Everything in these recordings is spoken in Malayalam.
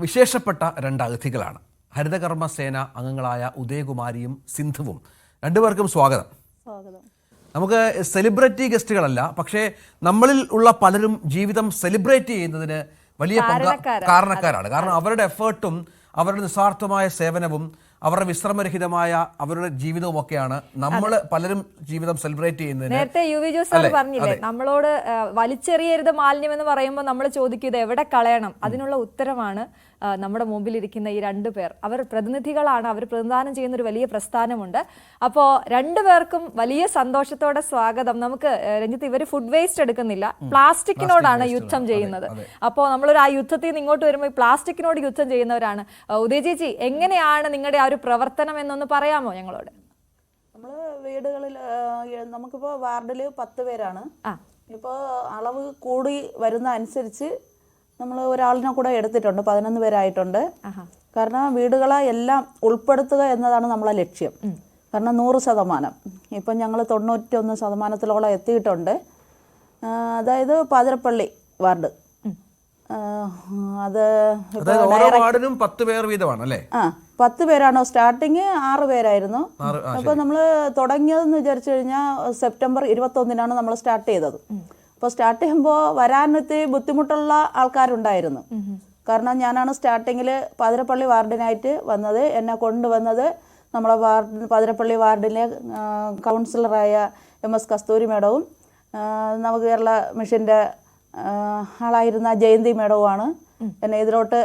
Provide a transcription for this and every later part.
വിശേഷപ്പെട്ട രണ്ട് അതിഥികളാണ് ഹരിതകർമ്മ സേന അംഗങ്ങളായ ഉദയകുമാരിയും സിന്ധുവും രണ്ടുപേർക്കും സ്വാഗതം. നമുക്ക് സെലിബ്രിറ്റി ഗസ്റ്റുകളല്ല പക്ഷേ നമ്മളിൽ ഉള്ള പലരും ജീവിതം സെലിബ്രേറ്റ് ചെയ്യുന്നതിന് വലിയ പങ്ക് കാരണക്കാരാണ്. കാരണം അവരുടെ എഫേർട്ടും അവരുടെ നിസ്വാർത്ഥമായ സേവനവും അവരുടെ വിശ്രമരഹിതമായ അവരുടെ ജീവിതവും ഒക്കെയാണ് നമ്മൾ പലരും ജീവിതം സെലിബ്രേറ്റ് ചെയ്യുന്നത് നേരത്തെ യു വി ജോസ് സാർ പറഞ്ഞില്ലേ നമ്മളോട് വലിച്ചെറിയരുത് മാലിന്യം എന്ന് പറയുമ്പോൾ നമ്മൾ ചോദിക്കും ഇത് എവിടെ കളയണം? അതിനുള്ള ഉത്തരമാണ് നമ്മുടെ മുമ്പിൽ ഇരിക്കുന്ന ഈ രണ്ടു പേർ. അവർ പ്രതിനിധികളാണ് അവർ പ്രതിദാനം ചെയ്യുന്ന ഒരു വലിയ പ്രസ്ഥാനമുണ്ട്. അപ്പോൾ രണ്ടു പേർക്കും വലിയ സന്തോഷത്തോടെ സ്വാഗതം. നമുക്ക് രഞ്ജിത്ത് ഇവർ ഫുഡ് വേസ്റ്റ് എടുക്കുന്നില്ല. പ്ലാസ്റ്റിക്കിനോടാണ് യുദ്ധം ചെയ്യുന്നത്. അപ്പോൾ നമ്മളൊരു ആ യുദ്ധത്തിൽ നിന്ന് ഇങ്ങോട്ട് വരുമ്പോൾ പ്ലാസ്റ്റിക്കിനോട് യുദ്ധം ചെയ്യുന്നവരാണ്. ഉദയ ചേച്ചി എങ്ങനെയാണ് നിങ്ങളുടെ ആ ഒരു പ്രവർത്തനം എന്നൊന്ന് പറയാമോ ഞങ്ങളോട്? നമ്മൾ വീടുകളിൽ നമുക്കിപ്പോൾ വാർഡിൽ പത്ത് പേരാണ്. ഇപ്പോൾ അളവ് കൂടി വരുന്ന അനുസരിച്ച് നമ്മൾ ഒരാളിനെ കൂടെ എടുത്തിട്ടുണ്ട് പതിനൊന്ന് പേരായിട്ടുണ്ട്. കാരണം വീടുകളെ എല്ലാം ഉൾപ്പെടുത്തുക എന്നതാണ് നമ്മളെ ലക്ഷ്യം. കാരണം നൂറ് ശതമാനം. ഇപ്പം ഞങ്ങൾ തൊണ്ണൂറ്റൊന്ന് ശതമാനത്തിലോളം എത്തിയിട്ടുണ്ട്. അതായത് പാതിരപ്പള്ളി വാർഡ്. അത് അതായത് ഓരോ വാർഡിനും പത്ത് പേർ വീതമാണ് അല്ലേ? ആ. പത്ത് പേരാണോ? സ്റ്റാർട്ടിങ് ആറ് പേരായിരുന്നു. അപ്പോൾ നമ്മൾ തുടങ്ങിയതെന്ന് വിചാരിച്ചു കഴിഞ്ഞാൽ സെപ്റ്റംബർ ഇരുപത്തൊന്നിനാണ് നമ്മൾ സ്റ്റാർട്ട് ചെയ്തത്. അപ്പോൾ സ്റ്റാർട്ട് ചെയ്യുമ്പോൾ വരാനൊത്തിരി ബുദ്ധിമുട്ടുള്ള ആൾക്കാരുണ്ടായിരുന്നു. കാരണം ഞാനാണ് സ്റ്റാർട്ടിങ്ങിൽ പതിരപ്പള്ളി വാർഡിനായിട്ട് വന്നത്. എന്നെ കൊണ്ടുവന്നത് നമ്മളെ വാർഡ് പതിരപ്പള്ളി വാർഡിലെ കൗൺസിലറായ എം എസ് കസ്തൂരി മേഡവും നവകേരള മിഷന്റെ ആളായിരുന്ന ജയന്തി മേഡവുമാണ്. എന്നെ ഇതിലോട്ട്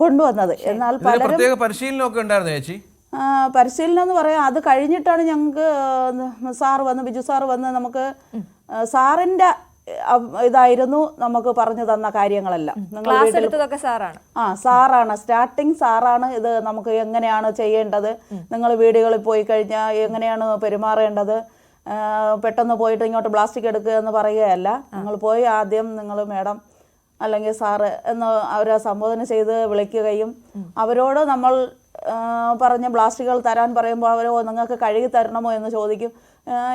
കൊണ്ടുവന്നത്. എന്നാൽ പലരും പ്രത്യേക പരിശീലനമൊക്കെ ഉണ്ടായിരുന്നു ചേച്ചി? പരിശീലനം എന്ന് പറയാം. അത് കഴിഞ്ഞിട്ടാണ് ഞങ്ങൾക്ക് സാറ് വന്ന് ബിജു സാറ് വന്ന് നമുക്ക് സാറിന്റെ ഇതായിരുന്നു നമുക്ക് പറഞ്ഞു തന്ന കാര്യങ്ങളെല്ലാം. നിങ്ങൾ സാറാണ്. ആ സാറാണ്. സ്റ്റാർട്ടിങ് സാറാണ് ഇത് നമുക്ക് എങ്ങനെയാണ് ചെയ്യേണ്ടത്? നിങ്ങൾ വീടുകളിൽ പോയി കഴിഞ്ഞാൽ എങ്ങനെയാണ് പെരുമാറേണ്ടത്? പെട്ടെന്ന് പോയിട്ട് ഇങ്ങോട്ട് പ്ലാസ്റ്റിക് എടുക്കുക എന്ന് പറയുകയല്ല. നിങ്ങൾ പോയി ആദ്യം നിങ്ങൾ മേഡം അല്ലെങ്കിൽ സാറ് എന്ന് അവരെ സംബോധന ചെയ്ത് വിളിക്കുകയും അവരോട് നമ്മൾ പറഞ്ഞ് പ്ലാസ്റ്റിക്കുകൾ തരാൻ പറയുമ്പോൾ അവരോ നിങ്ങൾക്ക് കഴുകി തരണമോ? എന്ന് ചോദിക്കും.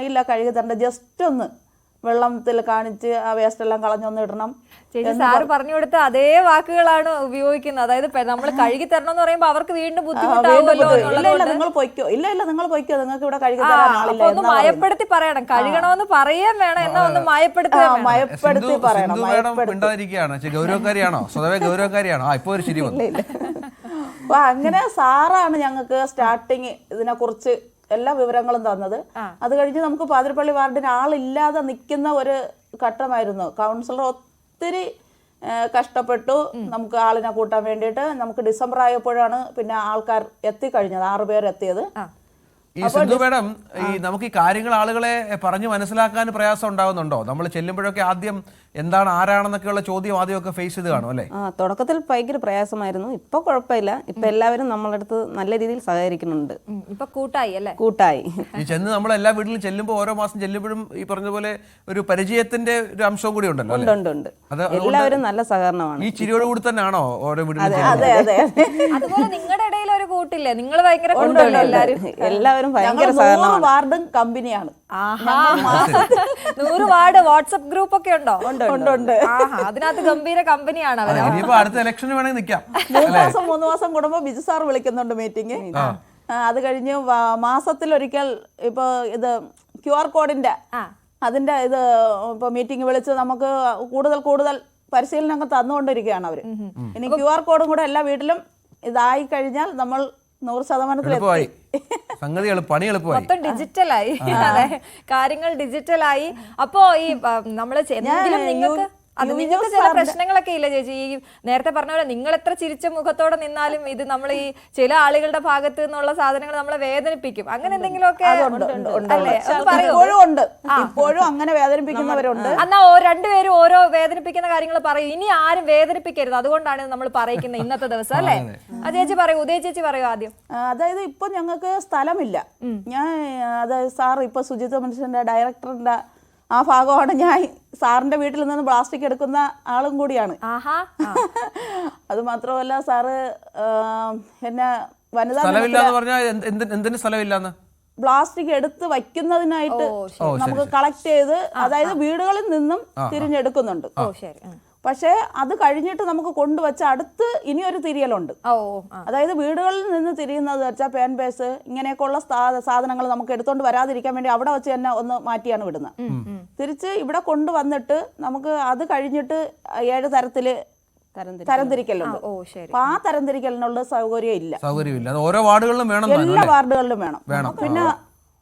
ഇല്ല കഴുകി തരണ്ട. ജസ്റ്റ് ഒന്ന് വെള്ളത്തിൽ കാണിച്ച് ആ വേസ്റ്റ് എല്ലാം കളഞ്ഞൊന്ന് ഇടണം ചേച്ചി സാറ് പറഞ്ഞു കൊടുത്ത അതേ വാക്കുകളാണ് ഉപയോഗിക്കുന്നത്. അതായത് നമ്മൾ കഴുകി തരണം എന്ന് പറയുമ്പോൾ അവർക്ക് വീണ്ടും ബുദ്ധിമുട്ടാവുമല്ലോ ഇല്ല ഇല്ല നിങ്ങൾ പൊയ്ക്കോ. ഇല്ല ഇല്ല നിങ്ങൾ പൊയ്ക്കോ. നിങ്ങൾക്ക് ഇവിടെ കഴുകി തരാൻ ആളില്ല ഒന്ന്. മയപ്പെടുത്തി പറയണം. കഴുകണമെന്ന് പറയുകയും വേണം. എന്നാ ഒന്ന് മയപ്പെടുത്തി മയപ്പെടുത്തി പറയണം. മിണ്ടാതിരിക്കുകയാണ്. ഗൗരവക്കാരിയാണോ? സ്വതവേ ഗൗരവക്കാരിയാണോ? ആ ഇപ്പൊ ഒരു ശരി വന്നു. അപ്പൊ അങ്ങനെ സാറാണ് ഞങ്ങൾക്ക് സ്റ്റാർട്ടിങ് ഇതിനെ കുറിച്ച് എല്ലാ വിവരങ്ങളും തന്നത്. അത് കഴിഞ്ഞ് നമുക്ക് പാതിരപ്പള്ളി വാർഡിന് ആളില്ലാതെ നിൽക്കുന്ന ഒരു ഘട്ടമായിരുന്നു. കൗൺസിലർ ഒത്തിരി കഷ്ടപ്പെട്ടു. നമുക്ക് ആളിനെ കൂട്ടാൻ വേണ്ടിയിട്ട് നമുക്ക് ഡിസംബർ ആയപ്പോഴാണ് പിന്നെ ആൾക്കാർ എത്തിക്കഴിഞ്ഞത് ആറുപേർ എത്തിയത്. ഈ സിന്ധു മേഡം ഈ നമുക്ക് ഈ കാര്യങ്ങൾ ആളുകളെ പറഞ്ഞു മനസ്സിലാക്കാൻ പ്രയാസം ഉണ്ടാകുന്നുണ്ടോ നമ്മൾ ചെല്ലുമ്പോഴൊക്കെ ആദ്യം എന്താണ് ആരാണെന്നൊക്കെയുള്ള ചോദ്യം ആദ്യമൊക്കെ ഫേസ് ചെയ്ത് കാണും അല്ലേ? ആ തുടക്കത്തിൽ ഭയങ്കര പ്രയാസമായിരുന്നു. ഇപ്പൊ കുഴപ്പമില്ല. ഇപ്പൊ എല്ലാവരും നമ്മളെ അടുത്ത് നല്ല രീതിയിൽ സഹകരിക്കുന്നുണ്ട്. ഇപ്പൊ കൂട്ടായി അല്ലേ? കൂട്ടായി. ഈ ചെന്ന് നമ്മൾ എല്ലാ വീട്ടിലും ചെല്ലുമ്പോൾ ഓരോ മാസം ചെല്ലുമ്പോഴും ഈ പറഞ്ഞ പോലെ ഒരു പരിചയത്തിന്റെ ഒരു അംശവും കൂടി ഉണ്ടല്ലോ അല്ലേ? ഉണ്ട് ഉണ്ട് അത് അതുകൊണ്ട് എല്ലാവരും നല്ല സഹകരണമാണ്. ഈ ചിരിയോട് കൂടി തന്നെയാണോ ഓരോ വീട്ടിലും അതെ അതെ അതുപോലെ നിങ്ങളുടെ ഇടയിൽ ഒരു കൂട്ടില്ലേ? നിങ്ങൾ ഭയങ്കര കൂട്ടല്ലേ എല്ലാരും? എല്ലാവരും ഭയങ്കര ഞങ്ങൾ നൂറ് സഹകരണമാണ്. വാർഡും കമ്പനിയാണ്. ആഹാ. നൂറ് വാർഡ് വാട്സപ്പ് ഗ്രൂപ്പ് ഒക്കെ ഉണ്ടോ ഉണ്ട് അതിനകത്ത് ഗംഭീര കമ്പനിയാണ് അവർ ഇനിയിപ്പോ അടുത്ത ഇലക്ഷന് വേണമെങ്കിൽ നിൽക്കാം മൂന്ന് മാസം മൂന്ന് മാസം കൂടുമ്പോ ബിജു സാർ വിളിക്കുന്നുണ്ട് മീറ്റിംഗ്. അത് കഴിഞ്ഞ് മാസത്തിൽ ഒരിക്കൽ ഇപ്പൊ ഇത് ക്യു ആർ കോഡിന്റെ അതിന്റെ ഇത് ഇപ്പൊ മീറ്റിംഗ് വിളിച്ച് നമുക്ക് കൂടുതൽ കൂടുതൽ പരിശീലനങ്ങൾ തന്നുകൊണ്ടിരിക്കുകയാണ് അവർ ഇനി ക്യു ആർ കോഡും കൂടെ എല്ലാ വീട്ടിലും ഇതായി കഴിഞ്ഞാൽ നമ്മൾ നൂറ് ശതമാനത്തിൽ എളുപ്പമായി. എത്തി സംഗതി പണി എളുപ്പമായി. മൊത്തം ഡിജിറ്റലായി അതെ. കാര്യങ്ങൾ ഡിജിറ്റലായി അപ്പോ ഈ നമ്മൾ ചെന്നെങ്കിലും നിങ്ങൾക്ക് നിങ്ങൾക്ക് ചില പ്രശ്നങ്ങളൊക്കെ ഇല്ല ചേച്ചി. ഈ നേരത്തെ പറഞ്ഞ പോലെ നിങ്ങൾ എത്ര ചിരിച്ച മുഖത്തോടെ നിന്നാലും ഇത് നമ്മൾ ഈ ചില ആളുകളുടെ ഭാഗത്ത് നിന്നുള്ള സാധനങ്ങൾ നമ്മളെ വേദനിപ്പിക്കും. അങ്ങനെ എന്തെങ്കിലുമൊക്കെ ഇപ്പോഴും ഉണ്ട്. ഇപ്പോഴും അങ്ങനെ വേദനിപ്പിക്കുന്നവരുണ്ട്. എന്നാ ഓ രണ്ടുപേരും ഓരോ വേദനിപ്പിക്കുന്ന കാര്യങ്ങൾ പറയും. ഇനി ആരും വേദനിപ്പിക്കരുത്. അതുകൊണ്ടാണ് നമ്മൾ പറയുന്നത് ഇന്നത്തെ ദിവസം അല്ലേ? ആ ചേച്ചി പറയൂ. ഉദയ ചേച്ചി പറയൂ ആദ്യം. അതായത് ഇപ്പൊ ഞങ്ങൾക്ക് സ്ഥലമില്ല. ഞാൻ അതായത് സാർ ഇപ്പൊ ശുചിത്വ മനുഷ്യന്റെ ഡയറക്ടറിന്റെ ആ ഭാഗമാണ് ഞാൻ സാറിന്റെ വീട്ടിൽ നിന്ന് പ്ലാസ്റ്റിക് എടുക്കുന്ന ആളും കൂടിയാണ്. ആഹാ. അത് മാത്രമല്ല സാറ് എന്നെ വനിതാ എന്തിന് സ്ഥലമില്ലാന്ന്? പ്ലാസ്റ്റിക് എടുത്ത് വയ്ക്കുന്നതിനായിട്ട് നമുക്ക് കളക്ട് ചെയ്ത് അതായത് വീടുകളിൽ നിന്നും തിരിഞ്ഞെടുക്കുന്നുണ്ട്. ഓ ശരി. ഉം. പക്ഷേ അത് കഴിഞ്ഞിട്ട് നമുക്ക് കൊണ്ടുവച്ച അടുത്ത് ഇനിയൊരു തിരിയലുണ്ട്. ഓ ഓ, അതായത് വീടുകളിൽ നിന്ന് തിരിയുന്നത് വെച്ചാൽ പേൻ പേസ് ഇങ്ങനെയൊക്കെയുള്ള സാധനങ്ങൾ നമുക്ക് എടുത്തുകൊണ്ട് വരാതിരിക്കാൻ വേണ്ടി അവിടെ വെച്ച് തന്നെ ഒന്ന് മാറ്റിയാണ് വിടുന്നത്. തിരിച്ച് ഇവിടെ കൊണ്ടുവന്നിട്ട് നമുക്ക് അത് കഴിഞ്ഞിട്ട് ഏഴ് തരത്തിൽ. തരംതിരിക്കലുണ്ട്. ഓ ശരി. അപ്പൊ ആ തരംതിരിക്കലിനുള്ള സൗകര്യം ഇല്ല. സൗകര്യമില്ല. ഓരോ വാർഡുകളിലും വേണം എല്ലാ വാർഡുകളിലും വേണം. പിന്നെ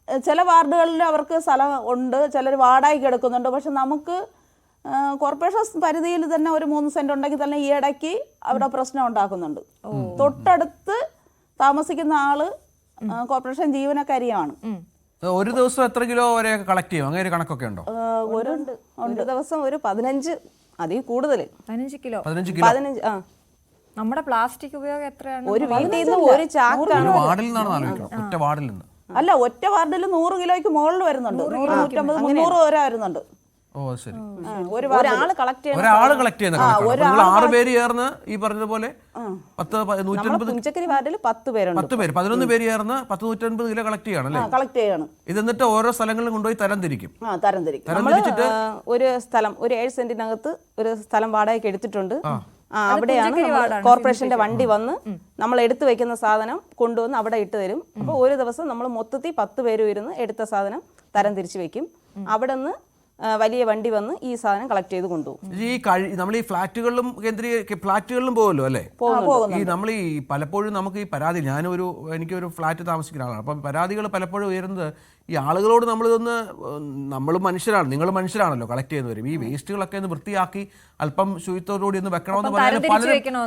ചില വാർഡുകളിൽ അവർക്ക് സ്ഥലം ഉണ്ട് ചിലർ വാടകയ്ക്ക് കിടക്കുന്നുണ്ട് പക്ഷെ നമുക്ക് കോർപ്പറേഷൻ പരിധിയിൽ തന്നെ ഒരു മൂന്ന് സെന്റ് ഉണ്ടെങ്കിൽ തന്നെ ഈ ഇടയ്ക്ക് അവിടെ പ്രശ്നം ഉണ്ടാക്കുന്നുണ്ട്. തൊട്ടടുത്ത് താമസിക്കുന്ന ആൾ കോർപ്പറേഷൻ ജീവനക്കാരിയാണ്. ഒരു ദിവസം എത്ര കിലോ വരെ കളക്ട് ചെയ്യും? അങ്ങനെ ഒരു കണക്കൊക്കെ ഉണ്ടോ? ഒരു ഒരു ദിവസം ഒരു പതിനഞ്ച് അതിൽ കൂടുതൽ പതിനഞ്ച് കിലോ. പതിനഞ്ച് കിലോ? പതിനഞ്ച് ആ. നമ്മുടെ പ്ലാസ്റ്റിക് ഉപയോഗം എത്രയാണ്? ഒരു വീട്ടിൽ നിന്ന് ഒരു ചാക്കാണ് വാർഡിൽ നിന്നാണ് ആലോചിക്കണം ഒറ്റ വാർഡിൽ നിന്ന്. അല്ല ഒറ്റ വാർഡിൽ നൂറ് കിലോയ്ക്ക് മുകളിൽ വരുന്നുണ്ട്. നൂറ് നൂറ്റമ്പത് മുന്നൂറ് വരെ വരുന്നുണ്ട്. ഓ ശരി. ആ, ഒരു വാർഡിൽ ഒരാൾ കളക്ട് ചെയ്യണം ഒരാൾ കളക്ട് ചെയ്യുന്ന ആറ് പേര് ചേർന്ന് ഈ പറഞ്ഞതുപോലെ പത്ത് നൂറ്റൻപത് പുഞ്ചക്കരി വാർഡിൽ പത്ത് പേരുണ്ട് പത്ത് പേര്. പതിനൊന്ന് പേര് ചേർന്ന് പത്ത് നൂറ്റൻപത് കിലോ കളക്ട് ചെയ്യണല്ലേ കളക്ട് ചെയ്യാണ്. ഇത് എന്നിട്ട് ഓരോ സ്ഥലങ്ങളിലും കൊണ്ടുപോയി തരം തിരിക്കും ആ തരംതിരിക്കും. തരം ഒരു സ്ഥലം ഒരു ഏഴ് സെന്റിനകത്ത് ഒരു സ്ഥലം വാടകയ്ക്ക് എടുത്തിട്ടുണ്ട്. ആ. അവിടെയാണ് കോർപ്പറേഷന്റെ വണ്ടി വന്ന് നമ്മൾ എടുത്തു വെക്കുന്ന സാധനം കൊണ്ടുവന്ന് അവിടെ ഇട്ട് തരും. അപ്പോൾ ഒരു ദിവസം നമ്മൾ മൊത്തത്തിൽ പത്ത് പേര് ഇരുന്ന് എടുത്ത സാധനം തരം തിരിച്ചു വെക്കും. അവിടെ നിന്ന് വലിയ വണ്ടി വന്ന് ഈ സാധനം കളക്ട് ചെയ്ത് കൊണ്ടുപോകും ഈ നമ്മൾ ഈ ഫ്ലാറ്റുകളിലും കേന്ദ്രീയ ഫ്ലാറ്റുകളിലും പോകുമല്ലോ അല്ലേ? ഈ നമ്മൾ ഈ പലപ്പോഴും നമുക്ക് ഈ പരാതി ഞാനൊരു എനിക്കൊരു ഫ്ലാറ്റ് താമസിക്കുന്ന ആളാണ്. അപ്പം പരാതികൾ പലപ്പോഴും ഉയരുന്നത് ഈ ആളുകളോട് നമ്മൾ ഇതൊന്ന് നമ്മൾ മനുഷ്യരാണ് നിങ്ങൾ മനുഷ്യരാണല്ലോ കളക്ട് ചെയ്യുന്നവരും ഈ വേസ്റ്റുകളൊക്കെ ഒന്ന് വൃത്തിയാക്കി അല്പം ശുചിത്വത്തോടുകൂടി ഒന്ന് വെക്കണമെന്ന് പറഞ്ഞാൽ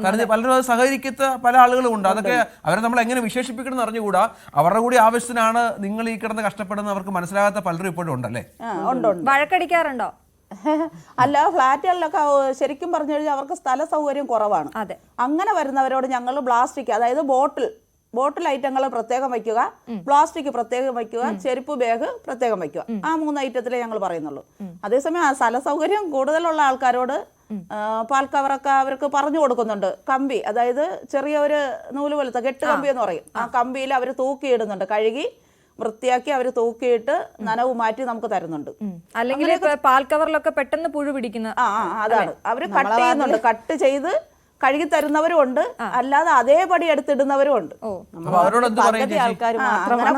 പലരും പലരും അത് സഹകരിക്കത്ത പല ആളുകളും ഉണ്ട്. അതൊക്കെ അവരെ നമ്മൾ എങ്ങനെ വിശേഷിപ്പിക്കണം എന്ന് അറിഞ്ഞുകൂടാ. അവരുടെ കൂടി ആവശ്യത്തിനാണ് നിങ്ങൾ ഈ കിടന്ന് കഷ്ടപ്പെടുന്ന അവർക്ക് മനസ്സിലാകാത്ത പലരും ഇപ്പോഴും ഉണ്ടല്ലേ? ഉണ്ട് അല്ല ഫ്ലാറ്റുകളിലൊക്കെ ശരിക്കും പറഞ്ഞു കഴിഞ്ഞാൽ അവർക്ക് സ്ഥല സൗകര്യം കുറവാണ്. അതെ. അങ്ങനെ വരുന്നവരോട് ഞങ്ങൾ പ്ലാസ്റ്റിക് അതായത് ബോട്ടിൽ ബോട്ടിൽ ഐറ്റങ്ങൾ പ്രത്യേകം വയ്ക്കുക പ്ലാസ്റ്റിക് പ്രത്യേകം വയ്ക്കുക ചെരുപ്പ് ബാഗ് പ്രത്യേകം വയ്ക്കുക. ആ മൂന്ന് ഐറ്റത്തിലേ ഞങ്ങൾ പറയുന്നുള്ളൂ. അതേസമയം ആ സ്ഥല സൗകര്യം കൂടുതലുള്ള ആൾക്കാരോട് പാൽക്കവറൊക്കെ പാൽ കവറൊക്കെ അവർക്ക് പറഞ്ഞു കൊടുക്കുന്നുണ്ട്. കമ്പി അതായത് ചെറിയ ഒരു നൂൽ പോലത്തെ കെട്ട് കമ്പി എന്ന് പറയും. ആ കമ്പിയിൽ അവർ തൂക്കിയിടുന്നുണ്ട്. കഴുകി വൃത്തിയാക്കി അവർ തൂക്കിയിട്ട് നനവ് മാറ്റി നമുക്ക് തരുന്നുണ്ട്. അല്ലെങ്കിൽ പാൽ കവറിലൊക്കെ പെട്ടെന്ന് പുഴു പിടിക്കുന്ന ആ അതാണ്. അവർ കട്ട് ചെയ്യുന്നുണ്ട്. കട്ട് ചെയ്ത് കഴുകി തരുന്നവരും ഉണ്ട്. അല്ലാതെ അതേപടി എടുത്തിടുന്നവരും ഉണ്ട്.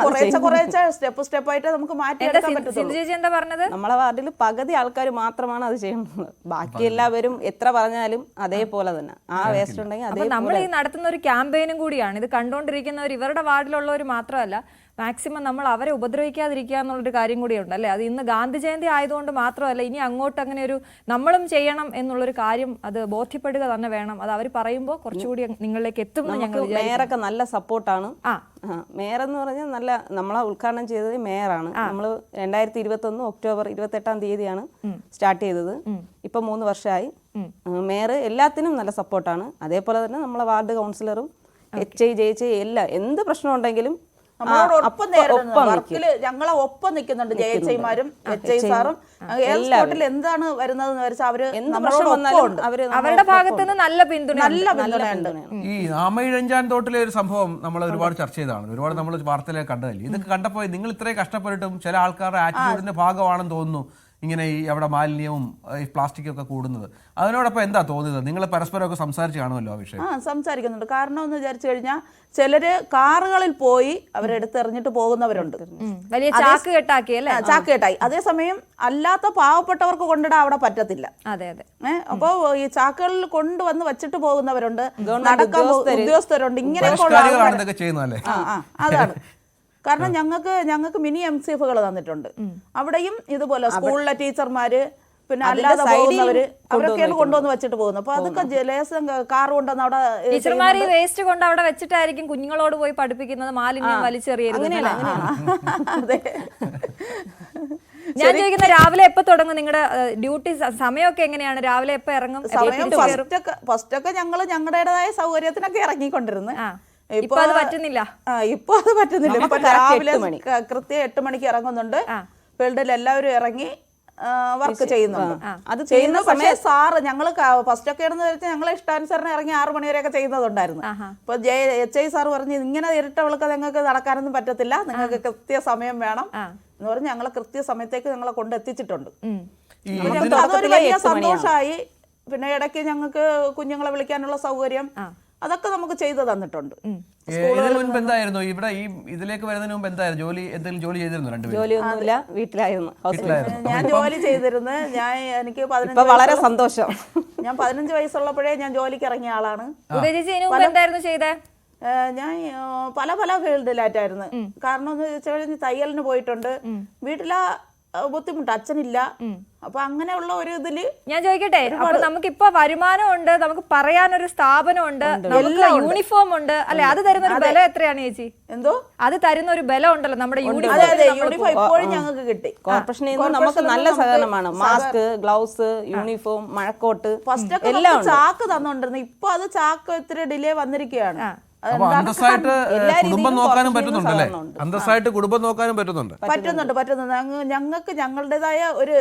കുറേശ്ശെ കുറേശ്ശെ സ്റ്റെപ്പ് സ്റ്റെപ്പ് ആയിട്ട് നമുക്ക് എന്താ മാറ്റിയെടുക്കാൻ പറ്റും നമ്മളെ വാർഡിൽ പകുതി ആൾക്കാർ മാത്രമാണ് അത് ചെയ്യുന്നത്. ബാക്കി എല്ലാവരും എത്ര പറഞ്ഞാലും അതേപോലെ തന്നെ. ആ വേസ്റ്റ് ഉണ്ടെങ്കിൽ നമ്മൾ ഈ നടത്തുന്ന ഒരു ക്യാമ്പയിനും കൂടിയാണ്. ഇത് കണ്ടുകൊണ്ടിരിക്കുന്നവർ ഇവരുടെ വാർഡിലുള്ളവർ മാത്രമല്ല മാക്സിമം നമ്മൾ അവരെ ഉപദ്രവിക്കാതിരിക്കുക എന്നുള്ളൊരു കാര്യം കൂടിയുണ്ട് അല്ലേ? അത് ഇന്ന് ഗാന്ധി ജയന്തി ആയതുകൊണ്ട് മാത്രമല്ല ഇനി അങ്ങോട്ട് അങ്ങനെ ഒരു നമ്മളും ചെയ്യണം എന്നുള്ളൊരു കാര്യം അത് ബോധ്യപ്പെടുക തന്നെ വേണം. അത് അവർ പറയുമ്പോൾ കുറച്ചുകൂടി നിങ്ങളിലേക്ക് എത്തും ഞങ്ങൾ മേയറൊക്കെ നല്ല സപ്പോർട്ടാണ്. ആ. മേയർ എന്ന് പറഞ്ഞാൽ നല്ല നമ്മളെ ഉദ്ഘാടനം ചെയ്തത് മേയറാണ്. നമ്മൾ രണ്ടായിരത്തി ഇരുപത്തി ഒന്ന് ഒക്ടോബർ ഇരുപത്തെട്ടാം തീയതിയാണ് സ്റ്റാർട്ട് ചെയ്തത്. ഇപ്പൊ മൂന്ന് വർഷമായി. മേയർ എല്ലാത്തിനും നല്ല സപ്പോർട്ടാണ്. അതേപോലെ തന്നെ നമ്മളെ ward കൗൺസിലറും H I J H I എല്ലാം എന്ത് പ്രശ്നം ഉണ്ടെങ്കിലും നേരിടുന്നു വർക്കിൽ ഞങ്ങളെ ഒപ്പം നിൽക്കുന്നുണ്ട് ജെ എച്ച് ഐമാരും എച്ച് ഐ സാറും. ഏത് സ്പോട്ടിൽ എന്താണ് വരുന്നതെന്ന് വെച്ചാൽ അവർ അവരുടെ ഭാഗത്ത് നിന്ന് നല്ല പിന്തുണ നല്ല പിന്തുണയുണ്ട്. ഈ ആമയിഴഞ്ചാൻ തോട്ടിലെ ഒരു സംഭവം നമ്മൾ ഒരുപാട് ചർച്ച ചെയ്തതാണ്. ഒരുപാട് നമ്മൾ വാർത്തയിലേക്ക് കണ്ടതല്ലേ? ഇതൊക്കെ കണ്ടപ്പോൾ നിങ്ങൾ ഇത്രയും കഷ്ടപ്പെട്ടിട്ടും ചില ആൾക്കാരുടെ ആറ്റിറ്റ്യൂഡിന്റെ ഭാഗമാണെന്ന് തോന്നുന്നു. ഇങ്ങനെ ഈ അവിടെ മാലിന്യവും ഈ പ്ലാസ്റ്റിക്കും ഒക്കെ കൂടുന്നത്. അതിനോടൊപ്പം എന്താ തോന്നുന്നത് നിങ്ങൾ പരസ്പരമൊക്കെ സംസാരിച്ച് കാണുമല്ലോ ആ വിഷയം. ആ സംസാരിക്കുന്നുണ്ട്. കാരണം എന്ന് വിചാരിച്ചു കഴിഞ്ഞാൽ ചിലര് കാറുകളിൽ പോയി അവരെടുത്തെറിഞ്ഞിട്ട് പോകുന്നവരുണ്ട്. വലിയ ചാക്ക് കെട്ടാക്കി അല്ലേ? ചാക്ക് കെട്ടായി. അതേസമയം അല്ലാത്ത പാവപ്പെട്ടവർക്ക് കൊണ്ടിടാൻ അവിടെ പറ്റത്തില്ല. അതെ അതെ. ഏഹ് അപ്പോ ഈ ചാക്കുകളിൽ കൊണ്ടുവന്ന് വെച്ചിട്ട് പോകുന്നവരുണ്ട്. നടക്കാൻ പോ- ഉദ്യോഗസ്ഥരുണ്ട്. ഇങ്ങനെയൊക്കെ ഉള്ള പരിഷ്കാരികളാണ് ആൾക്കാര്- ഇതൊക്കെ ചെയ്യുന്നതല്ലേ ആ ആ അതാണ്. കാരണം ഞങ്ങൾക്ക് ഞങ്ങൾക്ക് മിനി എം സി എഫുകൾ തന്നിട്ടുണ്ട്. അവിടെയും ഇതുപോലെ സ്കൂളിലെ ടീച്ചർമാര് പിന്നെ അല്ലാതെ പോകുന്നവര് കൊണ്ടുവന്ന് അവരൊക്കെയാണ് കൊണ്ടുവന്ന് വെച്ചിട്ട് പോകുന്നത് അപ്പൊ അതൊക്കെ ലേസം കാർ കൊണ്ടുവന്ന് അവിടെ ടീച്ചർമാർ ഈ വേസ്റ്റ് കൊണ്ട് അവിടെ വെച്ചിട്ടായിരിക്കും കുഞ്ഞുങ്ങളോട് പോയി പഠിപ്പിക്കുന്നത് മാലിന്യം വലിച്ചെറിയരുത്? അതെ. ഞാൻ ചോദിക്കുന്ന രാവിലെ എപ്പോ തുടങ്ങും? നിങ്ങളുടെ ഡ്യൂട്ടി സമയമൊക്കെ എങ്ങനെയാണ്? രാവിലെ എപ്പോ ഇറങ്ങും? സമയം ഫസ്റ്റ് ഒക്കെ ഫസ്റ്റ് ഒക്കെ ഞങ്ങൾ ഞങ്ങളുടേതായ സൗകര്യത്തിനൊക്കെ ഇറങ്ങിക്കൊണ്ടിരുന്നു. ആ. ഇപ്പൊ അത് പറ്റുന്നില്ല. ആ ഇപ്പൊ അത് പറ്റുന്നില്ല. ഇപ്പൊ രാവിലെ കൃത്യം എട്ട് മണിക്ക് ഇറങ്ങുന്നുണ്ട്. ഫീൽഡിൽ എല്ലാവരും ഇറങ്ങി വർക്ക് ചെയ്യുന്നുണ്ട്. അത് ചെയ്യുന്ന സമയത്ത് പക്ഷേ സാറ് ഞങ്ങൾ ഫസ്റ്റ് ഒക്കെ ആണെന്ന് വെച്ചാൽ ഞങ്ങൾ ഇഷ്ടാനുസരണം ഇറങ്ങി ആറു മണിവരെയൊക്കെ ചെയ്യുന്നതുണ്ടായിരുന്നു. ഇപ്പൊ ജെ എച്ച് ഐ സാർ പറഞ്ഞു ഇങ്ങനെ ഇരട്ടവൾക്ക് നിങ്ങൾക്ക് നടക്കാനൊന്നും പറ്റത്തില്ല. നിങ്ങൾക്ക് കൃത്യ സമയം വേണം എന്ന് പറഞ്ഞ് ഞങ്ങളെ കൃത്യ സമയത്തേക്ക് ഞങ്ങളെ കൊണ്ട് എത്തിച്ചിട്ടുണ്ട് അതൊരു വലിയ സന്തോഷമായി പിന്നെ ഇടയ്ക്ക് ഞങ്ങൾക്ക് കുഞ്ഞുങ്ങളെ വിളിക്കാനുള്ള സൗകര്യം. അതൊക്കെ നമുക്ക് ചെയ്തു തന്നിട്ടുണ്ട്. മുൻപ് എന്തായിരുന്നു? ഇവിടെ ഈ ഇതിലേക്ക് വരുന്നതിന് മുമ്പ് എന്തായിരുന്നു? ജോലി എന്തെങ്കിലും ജോലി ചെയ്തിരുന്നു രണ്ടുപേരും ജോലിയൊന്നുമില്ല വീട്ടിലായിരുന്നു. ഞാൻ ജോലി ചെയ്തിരുന്നു ഞാൻ എനിക്ക് ഇപ്പൊ പതിനഞ്ച് വളരെ സന്തോഷം. ഞാൻ പതിനഞ്ച് വയസ്സുള്ളപ്പോഴേ ഞാൻ ജോലിക്ക് ഇറങ്ങിയ ആളാണ്. എന്തായിരുന്നു ചെയ്തേ? ഞാൻ പല പല ഫീൽഡിലായിട്ടായിരുന്നു. കാരണം എന്ന് വെച്ചാൽ തയ്യലിന് പോയിട്ടുണ്ട്. വീട്ടിലാ ബുദ്ധിമുട്ട്. അച്ഛനില്ല. അപ്പൊ അങ്ങനെയുള്ള ഒരു ഇതിൽ ഞാൻ ചോദിക്കട്ടെ അപ്പൊ നമുക്ക് ഇപ്പൊ വരുമാനം ഉണ്ട് നമുക്ക് പറയാനൊരു സ്ഥാപനം ഉണ്ട്. നമുക്ക് യൂണിഫോം ഉണ്ട്. അല്ലെ? അത് തരുന്ന ഒരു ബലം എത്രയാണ് ചേച്ചി? എന്തോ? അത് തരുന്ന ഒരു ബലം ഉണ്ടല്ലോ നമ്മുടെ യൂണിഫോം അതെ. യൂണിഫോം ഇപ്പോഴും ഞങ്ങൾക്ക് കിട്ടി. കോർപ്പറേഷനിൽ നിന്ന് നമുക്ക് നല്ല സഹകരണമാണ്. മാസ്ക് ഗ്ലൗസ് യൂണിഫോം മഴക്കോട്ട് ഫസ്റ്റ് ചാക്ക് തന്നോണ്ടിരുന്നു ഇപ്പൊ അത് ചാക്ക് ഇത്തിരി ഡിലേ വന്നിരിക്കുകയാണ്. അന്തസ്സായിട്ട് കുടുംബം നോക്കാനും പറ്റുന്നുണ്ടല്ലേ പറ്റുന്നുണ്ട് അല്ലേ? അന്തസ്സായിട്ട് കുടുംബം നോക്കാനും പറ്റുന്നുണ്ട്. പറ്റുന്നുണ്ട് പറ്റുന്നുണ്ട്. ഞങ്ങൾക്ക് ഞങ്ങളുടേതായ ഒരു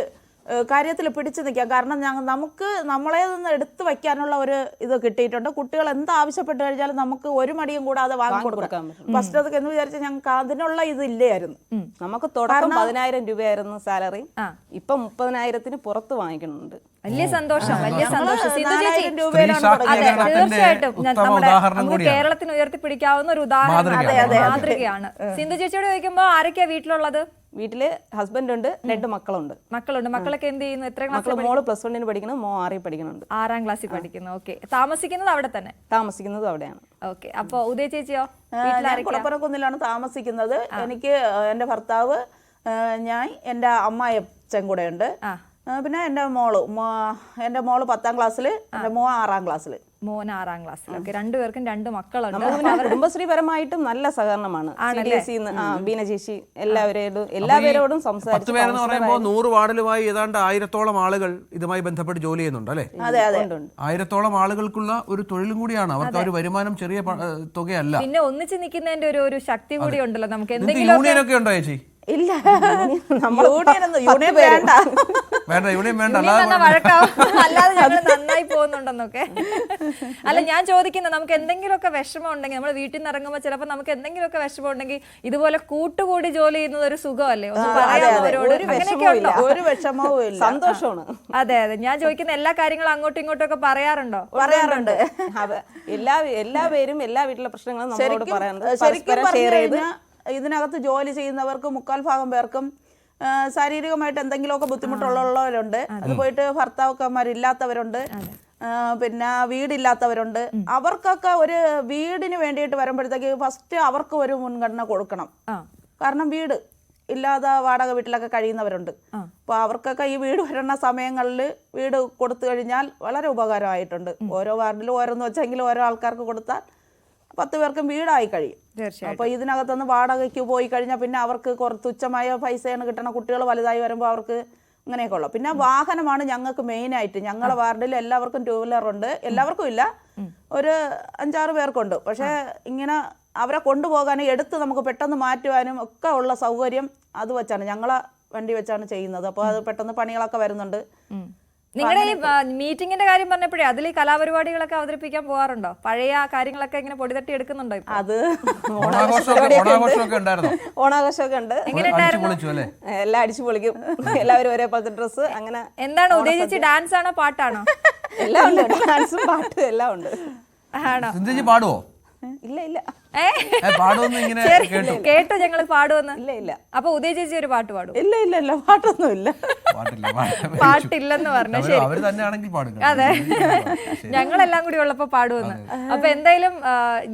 കാര്യത്തിൽ പിടിച്ചു നിൽക്കാം. കാരണം ഞങ്ങൾ നമുക്ക് നമ്മളെ നിന്ന് എടുത്തു വയ്ക്കാനുള്ള ഒരു ഇത് കിട്ടിയിട്ടുണ്ട്. കുട്ടികൾ എന്ത് ആവശ്യപ്പെട്ട് കഴിഞ്ഞാലും നമുക്ക് ഒരു മടിയും കൂടാതെ വാങ്ങി കൊടുക്കാം. ഫസ്റ്റ് അതൊക്കെ എന്ന് വിചാരിച്ചാൽ ഞങ്ങൾക്ക് അതിനുള്ള ഇത് ഇല്ലായിരുന്നു. നമുക്ക് തുടക്കം പതിനായിരം രൂപയായിരുന്നു സാലറി. ഇപ്പൊ മുപ്പതിനായിരത്തിന് പുറത്ത് വാങ്ങിക്കുന്നുണ്ട്. വലിയ സന്തോഷം വലിയ സന്തോഷം. തീർച്ചയായിട്ടും. നമ്മുടെ ഉദാഹരണം കൂടിയാണ്. കേരളത്തിന് ഉയർത്തിപ്പിടിക്കാവുന്ന ഒരു ഉദാഹരണം. മാതൃകയാണ്. മാതൃകയാണ്. സിന്ധു ചേച്ചിയോട് ചോദിക്കുമ്പോ ആരൊക്കെയാ വീട്ടിലുള്ളത്? വീട്ടിൽ ഹസ്ബൻഡ് ഉണ്ട് രണ്ട് മക്കളുണ്ട്. മക്കളുണ്ട്. മക്കളൊക്കെ എന്ത് ചെയ്യുന്നു? എത്ര ക്ലാസ് മോൾ പ്ലസ് വണ്ണിന് പഠിക്കുന്നു മോ ആറിൽ പഠിക്കുന്നുണ്ട്. ആറാം ക്ലാസ്സിൽ പഠിക്കുന്നു. ഓക്കെ. താമസിക്കുന്നത് അവിടെ തന്നെ? താമസിക്കുന്നത് അവിടെയാണ്. ഓക്കെ. അപ്പൊ ഉദയ ചേച്ചിയോ? കുളപ്പുറക്കുന്നിലാണ് താമസിക്കുന്നത്. എനിക്ക് എന്റെ ഭർത്താവ് ഞാൻ എന്റെ അമ്മായച്ചൻ കൂടെ ഉണ്ട് പിന്നെ എന്റെ മോൾ എന്റെ എന്റെ മോൾ പത്താം ക്ലാസ്സിൽ എന്റെ മോ ആറാം ക്ലാസ്സിൽ മോൻ ആറാം ക്ലാസ്സിൽ ഓക്കെ രണ്ടുപേർക്കും രണ്ട് മക്കളുണ്ട്. കുടുംബശ്രീപരമായിട്ടും നല്ല സഹകരണമാണ്. ബീന ചേച്ചി എല്ലാവരോടും എല്ലാവരോടും പത്ത് പേരെന്ന് പറയുമ്പോൾ നൂറ് വാർഡിലുമായി ഏതാണ്ട് ആയിരത്തോളം ആളുകൾ ഇതുമായി ബന്ധപ്പെട്ട് ജോലി ചെയ്യുന്നുണ്ട് അല്ലേ. ആയിരത്തോളം ആളുകൾക്കുള്ള ഒരു തൊഴിലും കൂടിയാണ്. അവർക്ക് ഒരു വരുമാനം ചെറിയ തുകയല്ല. പിന്നെ ഒന്നിച്ച് നിൽക്കുന്നതിന്റെ ഒരു ഒരു ശക്തി കൂടി ഉണ്ടല്ലോ നമുക്ക്. എന്തെങ്കിലും യൂണിയൻ ഒക്കെ ഉണ്ടോ ചേച്ചി? ഇല്ല. യൂണിയൻ വേണ്ട. വേണ്ട യൂണിയൻ വേണ്ട ഇനി അല്ലാതെ ഞങ്ങൾ നന്നായി പോകുന്നുണ്ടെന്നൊക്കെ. അല്ല ഞാൻ ചോദിക്കുന്ന നമുക്ക് എന്തെങ്കിലുമൊക്കെ വിഷമം ഉണ്ടെങ്കിൽ നമ്മൾ വീട്ടിൽ നിന്ന് ഇറങ്ങുമ്പോൾ ചിലപ്പോൾ നമുക്ക് എന്തെങ്കിലുമൊക്കെ വിഷമം ഉണ്ടെങ്കിൽ ഇതുപോലെ കൂട്ടുകൂടി ജോലി ചെയ്യുന്നത് ഒരു സുഖമല്ലേ? ഒന്ന് പറയാം ഒരു വിഷമവും ഇല്ല. സന്തോഷമാണ്. അതെ അതെ. ഞാൻ ചോദിക്കുന്ന എല്ലാ കാര്യങ്ങളും അങ്ങോട്ടും ഇങ്ങോട്ടും ഒക്കെ പറയാറുണ്ടോ? പറയാറുണ്ട്. എല്ലാ എല്ലാ പേരും എല്ലാ വീട്ടിലെ പ്രശ്നങ്ങളും നമ്മളോട് ശരിക്കും പറയാറുണ്ട്. ശരിക്കും ഇതിനകത്ത് ജോലി ചെയ്യുന്നവർക്ക് മുക്കാൽ ഭാഗം പേർക്കും ശാരീരികമായിട്ട് എന്തെങ്കിലുമൊക്കെ ബുദ്ധിമുട്ടുള്ളവരുണ്ട്. അത്. പോയിട്ട് ഭർത്താക്കന്മാരില്ലാത്തവരുണ്ട്. പിന്നെ വീടില്ലാത്തവരുണ്ട്. അവർക്കൊക്കെ ഒരു വീടിന് വേണ്ടിയിട്ട് വരുമ്പോഴത്തേക്ക് ഫസ്റ്റ് അവർക്ക് ഒരു മുൻഗണന കൊടുക്കണം. കാരണം വീട് ഇല്ലാതെ വാടക വീട്ടിലൊക്കെ കഴിയുന്നവരുണ്ട്. അപ്പോൾ അവർക്കൊക്കെ ഈ വീട് വരണ സമയങ്ങളിൽ വീട് കൊടുത്തു കഴിഞ്ഞാൽ വളരെ ഉപകാരമായിട്ടുണ്ട്. ഓരോ വാർഡിലും ഓരോന്ന് വെച്ചെങ്കിലും ഓരോ ആൾക്കാർക്ക് കൊടുത്താൽ പത്ത് പേർക്കും വീടായി കഴിയും. അപ്പൊ അപ്പോൾ ഇതിനകത്തുനിന്ന് വാടകയ്ക്ക് പോയി കഴിഞ്ഞാൽ പിന്നെ അവർക്ക് കുറച്ച് തുച്ഛമായ പൈസയാണ് കിട്ടണ കുട്ടികൾ വലുതായി വരുമ്പോൾ അവർക്ക് അങ്ങനെയൊക്കെ ഉള്ളു. പിന്നെ വാഹനമാണ് ഞങ്ങൾക്ക് മെയിനായിട്ട് ഞങ്ങളുടെ വാർഡിൽ എല്ലാവർക്കും ടൂ വീലർ ഉണ്ട്. എല്ലാവർക്കും ഇല്ല. ഒരു അഞ്ചാറ് പേർക്കുണ്ട്. പക്ഷേ ഇങ്ങനെ അവരെ കൊണ്ടുപോകാനും എടുത്ത് നമുക്ക് പെട്ടെന്ന് മാറ്റുവാനും ഒക്കെ ഉള്ള സൗകര്യം അത് വെച്ചാണ്. ഞങ്ങളെ വണ്ടി വെച്ചാണ് ചെയ്യുന്നത്. അപ്പോൾ അത് പെട്ടെന്ന് പണികളൊക്കെ വരുന്നുണ്ട്. നിങ്ങളുടെ ഈ മീറ്റിംഗിന്റെ കാര്യം പറഞ്ഞപ്പോഴേ അതിൽ ഈ കലാപരിപാടികളൊക്കെ അവതരിപ്പിക്കാൻ പോകാറുണ്ടോ പഴയ കാര്യങ്ങളൊക്കെ ഇങ്ങനെ പൊടിതട്ടി എടുക്കുന്നുണ്ടോ ഇപ്പൊ? അത് ഓണാഘോഷമൊക്കെ ഓണാഘോഷമൊക്കെ ഉണ്ടായിരുന്നോ? ഓണാഘോഷമൊക്കെ ഉണ്ട്. എങ്ങനെയുണ്ടായിരുന്നു എല്ലാം അടിച്ചു പൊളിക്കും. എല്ലാവരും ഒരേപോലത്തെ ഡ്രസ്സ് അങ്ങനെ എന്താണ് ഉദ്ദേശിച്ച് ഡാൻസ് ആണോ പാട്ടാണോ? എല്ലാം ഉണ്ട്. ഡാൻസും പാട്ടും എല്ലാം ഉണ്ട്. ആണോ? പാടുവോ? ഇല്ല ഇല്ല. ശരി, കേട്ടു. ഞങ്ങൾ പാടുമെന്ന് ഇല്ല ഇല്ല. അപ്പൊ ഉദയ ചേച്ചി ഒരു പാട്ട് പാടും. ഇല്ല ഇല്ല ഇല്ല. പാട്ടൊന്നും ഇല്ല പാട്ടില്ല. പാട്ട് പാട്ടില്ലെന്ന് പറഞ്ഞു പാടുക അതെ. ഞങ്ങളെല്ലാം കൂടി ഉള്ളപ്പോ പാടുമെന്ന് അപ്പൊ എന്തായാലും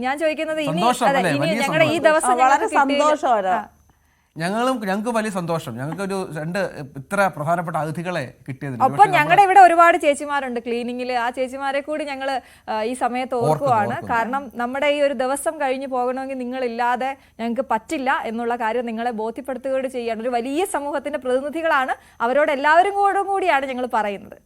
ഞാൻ ചോദിക്കുന്നത് ഇനി അതെ, ഇനി ഞങ്ങളുടെ ഈ ദിവസം വളരെ സന്തോഷമാണ് ഞങ്ങളും ഞങ്ങൾക്ക് വലിയ സന്തോഷം. ഞങ്ങൾക്ക് ഒരു രണ്ട് ഇത്ര പ്രധാനപ്പെട്ട അതിഥികളെ കിട്ടിയതിൽ. ഒപ്പം ഞങ്ങളുടെ ഇവിടെ ഒരുപാട് ചേച്ചിമാരുണ്ട് ക്ലീനിങ്ങിൽ ആ ചേച്ചിമാരെ കൂടി ഞങ്ങൾ ഈ സമയത്ത് ഓർക്കുവാണ്. കാരണം നമ്മുടെ ഈ ഒരു ദിവസം കഴിഞ്ഞു പോകണമെങ്കിൽ നിങ്ങളില്ലാതെ ഞങ്ങൾക്ക് പറ്റില്ല എന്നുള്ള കാര്യം നിങ്ങളെ ബോധ്യപ്പെടുത്തുകയോട് ചെയ്യാണ് ഒരു വലിയ സമൂഹത്തിന്റെ പ്രതിനിധികളാണ് അവരോട് എല്ലാവരും കൂടെ കൂടിയാണ് ഞങ്ങൾ പറയുന്നത്.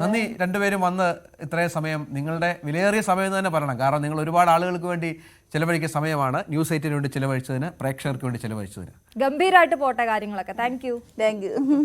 നന്ദി. രണ്ടുപേരും വന്ന് ഇത്രയും സമയം നിങ്ങളുടെ വിലയേറിയ സമയം തന്നെ പറയണം. കാരണം നിങ്ങൾ ഒരുപാട് ആളുകൾക്ക് വേണ്ടി ചിലവഴിക്കുന്ന സമയമാണ്. ന്യൂസ് എയ്റ്റിന് വേണ്ടി ചിലവഴിച്ചതിന് പ്രേക്ഷകർക്ക് വേണ്ടി ചിലവഴിച്ചതിന്. ഗംഭീരമായിട്ട് പോട്ടെ കാര്യങ്ങളൊക്കെ. Thank you thank you